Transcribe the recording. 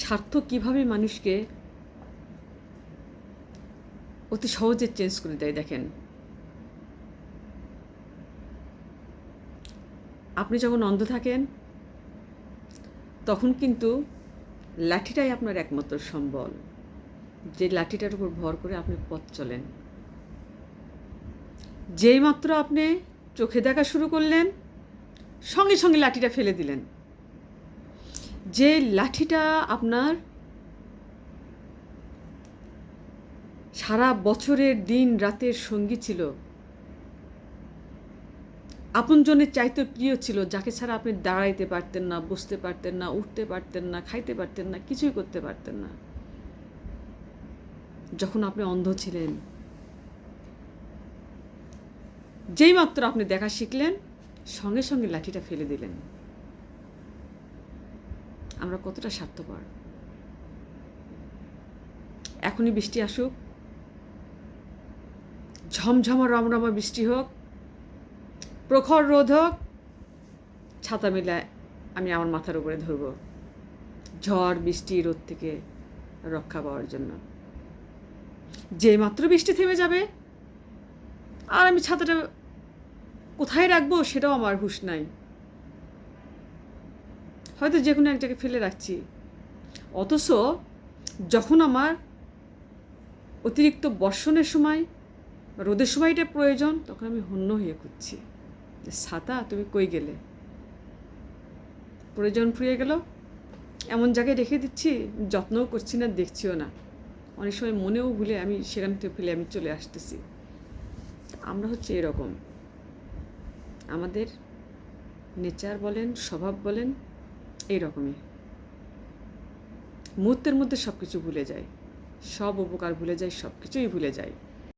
স্বার্থ কীভাবে মানুষকে অতি সহজে চেঞ্জ করে দেয় দেখেন? আপনি যখন অন্ধ থাকেন, তখন কিন্তু লাঠিটাই আপনার একমাত্র সম্বল। যে লাঠিটার উপর ভর করে আপনি পথ চলেন। যেই মাত্র আপনি চোখে দেখা শুরু করলেন, সঙ্গে সঙ্গে লাঠিটা ফেলে দিলেন। যে লাঠিটা আপনার সারা বছরের দিন রাতের সঙ্গী ছিল, আপনজনের চাইতে প্রিয় ছিল, যাকে ছাড়া আপনি দাঁড়াইতে পারতেন না, বসতে পারতেন না, উঠতে পারতেন না, খাইতে পারতেন না, কিছুই করতে পারতেন না। যখন আপনি অন্ধ ছিলেন যেই মাত্র আপনি দেখা শিখলেন, সঙ্গে সঙ্গে লাঠিটা ফেলে দিলেন। আমরা কতটা স্বার্থপর। এখনই বৃষ্টি আসুক। ঝমঝমা, রমরমা বৃষ্টি হোক। প্রখর রোদ হোক। ছাতা মেলায় আমি আমার মাথার উপরে ধরব। ঝড়, বৃষ্টি, রোদ থেকে রক্ষা পাওয়ার জন্য। যে মাত্র বৃষ্টি থেমে যাবে, আর আমি ছাতাটা কোথায় রাখব সেটাও আমার হুশ নাই। হয়তো যে কোনো এক জায়গায় ফেলে রাখছি। অথচ যখন আমার অতিরিক্ত বর্ষণের সময়, রোদের সময়টা প্রয়োজন, তখন আমি হন্য হয়ে খুঁজছি যে, ছাতা, তুমি কই গেলে? প্রয়োজন ফুরিয়ে গেল। এমন জায়গায় রেখে দিচ্ছি, যত্নও করছি না, দেখছিও না। অনেক সময় মনেও ভুলে আমি সেখান থেকে ফেলে আমি চলে আসতেছি। আমরা হচ্ছে এরকম। আমাদের নেচার বলেন, স্বভাব বলেন এই রকমই মুহূর্তের মধ্যে সব কিছু ভুলে যায়। সব উপকার ভুলে যায় সব কিছুই ভুলে যায়।